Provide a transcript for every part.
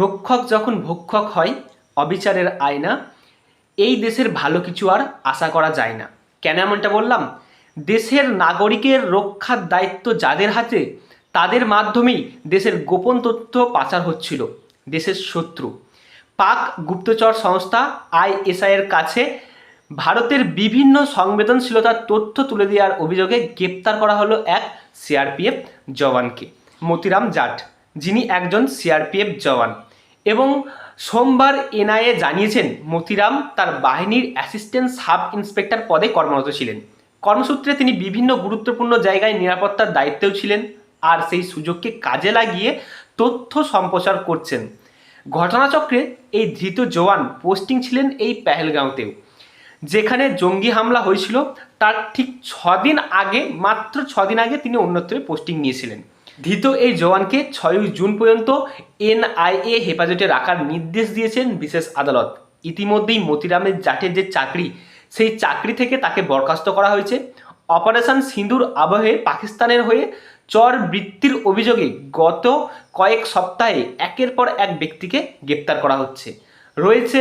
রক্ষক যখন ভক্ষক হয়, অবিচারের আয়না, এই দেশের ভালো কিছু আর আশা করা যায় না। কেন এমনটা বললাম? দেশের নাগরিকের রক্ষার দায়িত্ব যাদের হাতে, তাদের মাধ্যমেই দেশের গোপন তথ্য পাচার হচ্ছিল, দেশের শত্রু। পাক গুপ্তচর সংস্থা আইএসআই এর কাছে ভারতের বিভিন্ন সংবেদনশীলতার তথ্য তুলে দেওয়ার অভিযোগে গ্রেপ্তার করা হলো এক সিআরপিএফ জওয়ানকে। মতিরাম জাট। যিনি একজন সিআরপিএফ জওয়ান। এবং সোমবার এনআইএ জানিয়েছেন, মতিরাম তার বাহিনীর অ্যাসিস্ট্যান্ট সাব ইন্সপেক্টর পদে কর্মরত ছিলেন। কর্মসূত্রে তিনি বিভিন্ন গুরুত্বপূর্ণ জায়গায় নিরাপত্তার দায়িত্বেও ছিলেন আর সেই সুযোগকে কাজে লাগিয়ে তথ্য সম্প্রচার করছেন। ঘটনাচক্রে এই ধৃত জওয়ান পোস্টিং ছিলেন এই পেহেলগাঁওতেও। যেখানে জঙ্গি হামলা হয়েছিল, তার ঠিক ছদিন আগে, মাত্র ছদিন আগে তিনি অন্যত্র পোস্টিং নিয়েছিলেন। ধৃত এই জওয়ানকে ছয়ই জুন পর্যন্ত এনআইএ হেফাজতে রাখার নির্দেশ দিয়েছেন বিশেষ আদালত। ইতিমধ্যেই মতিরামের জাটের যে চাকরি, সেই চাকরি থেকে তাকে বরখাস্ত করা হয়েছে। অপারেশন সিঁদুর আবহে পাকিস্তানের হয়ে চর বৃত্তির অভিযোগে গত কয়েক সপ্তাহে একের পর এক ব্যক্তিকে গ্রেপ্তার করা হচ্ছে। রয়েছে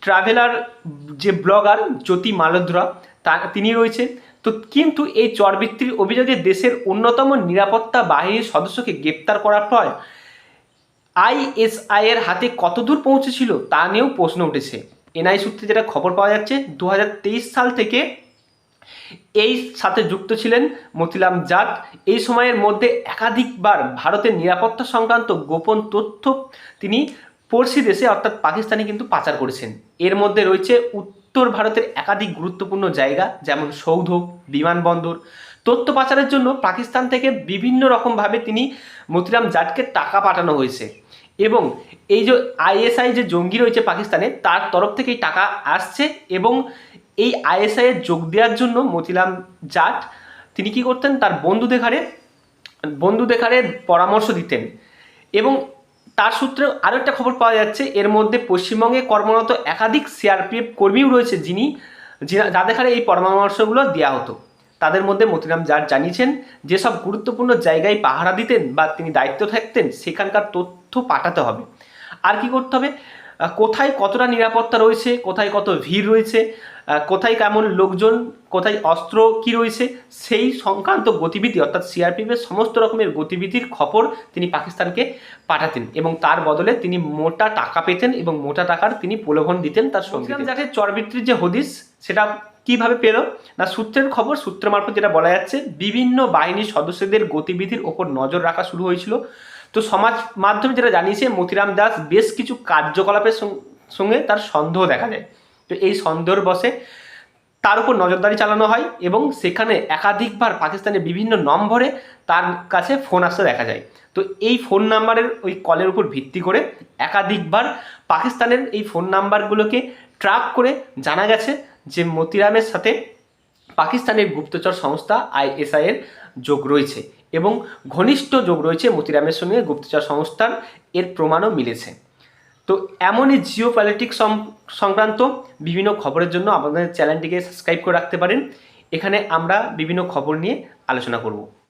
ট্রাভেলার যে ব্লগার জ্যোতি মালোদ্রা তা তিনি রয়েছে তো কিন্তু এই চরবৃত্তির অভিযোগে দেশের অন্যতম নিরাপত্তা বাহিনীর সদস্যকে গ্রেপ্তার করার পর আইএসআই এর হাতে কতদূর পৌঁছেছিল তা নিয়েও প্রশ্ন উঠেছে। এনআই সূত্রে যেটা খবর পাওয়া যাচ্ছে দু হাজার তেইশ সাল থেকে এই সাথে যুক্ত ছিলেন মতিলাম জাট। এই সময়ের মধ্যে একাধিকবার ভারতের নিরাপত্তা সংক্রান্ত গোপন তথ্য তিনি পড়শি দেশে, অর্থাৎ পাকিস্তানে কিন্তু পাচার করেছেন। এর মধ্যে রয়েছে উত্তর ভারতের একাধিক গুরুত্বপূর্ণ জায়গা, যেমন সৌধ, বিমানবন্দর। তথ্য পাচারের জন্য পাকিস্তান থেকে বিভিন্ন রকমভাবে তিনি মতিরাম জাটকে টাকা পাঠানো হয়েছে। এবং এই যে আইএসআই যে জঙ্গি রয়েছে পাকিস্তানে, তার তরফ থেকেই টাকা আসছে এবং এই আইএসআই এর যোগ দেওয়ার জন্য মতিলাম জাট তিনি কি করতেন? তার বন্ধু দেখারে বন্ধু ঘাড়ে পরামর্শ দিতেন। এবং তার সূত্রে আরও একটা খবর পাওয়া যাচ্ছে। এর মধ্যে পশ্চিমবঙ্গে কর্মরত একাধিক সিআরপিএফ কর্মীও রয়েছে, যিনি যাদের ঘাড়ে এই পরামর্শগুলো দেওয়া হতো। তাদের মধ্যে মতিরাম জাট জানিয়েছেন, যেসব গুরুত্বপূর্ণ জায়গায় পাহারা দিতেন বা তিনি দায়িত্ব থাকতেন, সেখানকার তথ্য পাঠাতে হবে। আর কি করতে হবে? কোথায় কতটা নিরাপত্তা রয়েছে কোথায় কত ভিড় রয়েছে কোথায় কেমন লোকজন কোথায় অস্ত্র কি রয়েছে সেই সংক্রান্ত গতিবিধি অর্থাৎ সিআরপিএফের সমস্ত রকমের গতিবিধির খবর তিনি পাকিস্তানকে পাঠাতেন এবং তার বদলে তিনি মোটা টাকা পেতেন এবং মোটা টাকার তিনি প্রলোভন দিতেন তার সঙ্গে যাতে চরবৃত্তির যে হদিস সেটা কীভাবে পেল? না সূত্রের খবর সূত্র মারফত যেটা বলা যাচ্ছে বিভিন্ন বাহিনীর সদস্যদের গতিবিধির ওপর নজর রাখা শুরু হয়েছিল। তো সমাজ মাধ্যমে যেটা জানিয়েছে, মতিরাম দাস বেশ কিছু কার্যকলাপের সঙ্গে তার সন্দেহ দেখা যায়। তো এই সন্দেহর বসে তার উপর নজরদারি চালানো হয় এবং সেখানে একাধিকবার পাকিস্তানের বিভিন্ন নম্বরে তার কাছে ফোন আসতে দেখা যায়। তো এই ফোন নাম্বারের ওই কলের উপর ভিত্তি করে একাধিকবার পাকিস্তানের এই ফোন নাম্বারগুলোকে ট্র্যাক করে জানা গেছে যে মতিরামের সাথে পাকিস্তানের গুপ্তচর সংস্থা আইএসআই এর যোগ রয়েছে এবং ঘনিষ্ঠ যোগ রয়েছে মতিরামের সঙ্গে গুপ্তচর সংস্থার। এর প্রমাণও মিলেছে। তো এমনই জিও পলিটিক্স সংক্রান্ত বিভিন্ন খবরের জন্য আমাদের চ্যানেলটিকে সাবস্ক্রাইব করে রাখতে পারেন। এখানে আমরা বিভিন্ন খবর নিয়ে আলোচনা করব।